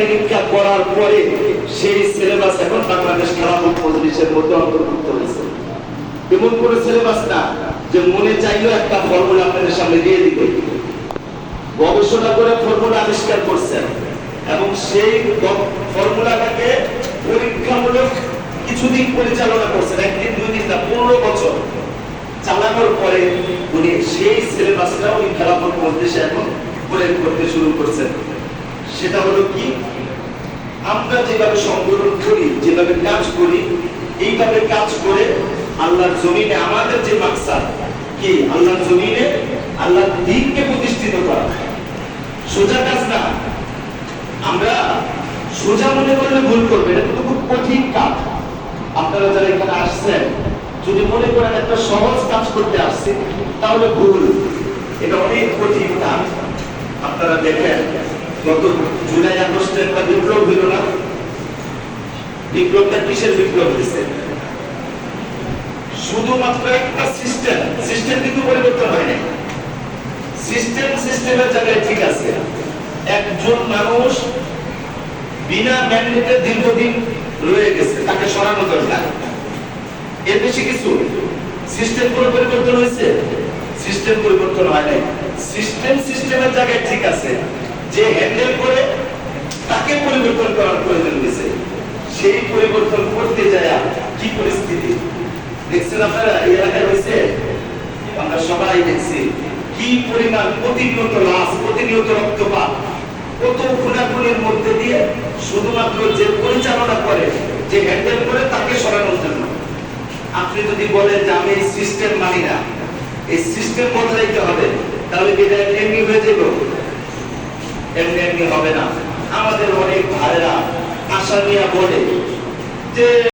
নিরীক্ষা করার পরে সেই সিলেবাস এখন বাংলাদেশ খেলাফত মজলিসের মধ্যে অন্তর্ভুক্ত হয়েছে। এমন কোন সিলেবাস না যে মনে চাইলেও একটা ফর্মুলা আপনাদের সামনে দিয়ে দিবে। গবেষণা করে ফর্মুলা আবিষ্কার করছেন এবং সেই ফর্মুলাটাকে পরীক্ষামূলক কিছুদিন পরিচালনা করছেন, একদিন, দুই দিন না, পনেরো বছর চালানোর পরে উনি সেই সিলেবাসটা উনি খেলাফত মজলিসে এখন প্রয়োগ করতে শুরু করছেন। সেটা হলো কি? আমরা যেভাবে সংগঠন করি, যেভাবে কাজ করি, এইভাবে কাজ করে আল্লাহর জমিনে আমাদের যে মাকসাদ, কি? আল্লাহর জমিনে আল্লাহর দিনকে প্রতিষ্ঠিত করা। সোজা কাজ না। আমরা সোজা মনে করলে ভুল করবে এটা কিন্তু খুব কঠিন কাজ। আপনারা যারা এখানে আসছেন, যদি মনে করেন একটা সহজ কাজ করতে আসছে, তাহলে ভুল। এটা অনেক কঠিন কাজ। আপনারা দেখেন গত জুলাই আগস্টে একটা বিপ্লব হইল না? বিপ্লবটা কিসের বিপ্লব হয়েছে শুধুমাত্র একটা সিস্টেম সিস্টেম কিন্তু পরিবর্তন হয় সিস্টেম সিস্টেমের জায়গায় ঠিক আছে। একজন মানুষ বিনা ম্যান্ডেটে দীর্ঘদিন রয়ে গেছে, তাকে সরানো দরকার। এর বেশি কিছু সিস্টেম কোনো পরিবর্তন হয়েছে সিস্টেম পরিবর্তন হয় নাই। সিস্টেম সিস্টেমের জায়গায় ঠিক আছে। যে হ্যান্ডেল করে তাকে পরিবর্তন করার প্রয়োজন হয়েছে সেই পরিবর্তন করতে যায় কি পরিস্থিতি? দেখছেন আপনারা, এই এলাকায় হয়েছে আমরা সবাই দেখছি কি পরিমাণ প্রতিনিয়ত লাশ, প্রতিনিয়ত রক্তপাত, কত খুনাখুনির মধ্যে দিয়ে শুধুমাত্র যে পরিচালনা করে, যে হ্যান্ডেল করে, তাকে সরানোর জন্য। আপনি যদি বলেন যে আমি এই সিস্টেম মানি না, এই সিস্টেম বদলাইতে হবে, তাহলে এটা এমনি হয়ে এমনি এমনি হবে না। আমাদের অনেক ভাইরা আশা নিয়ে বলে যে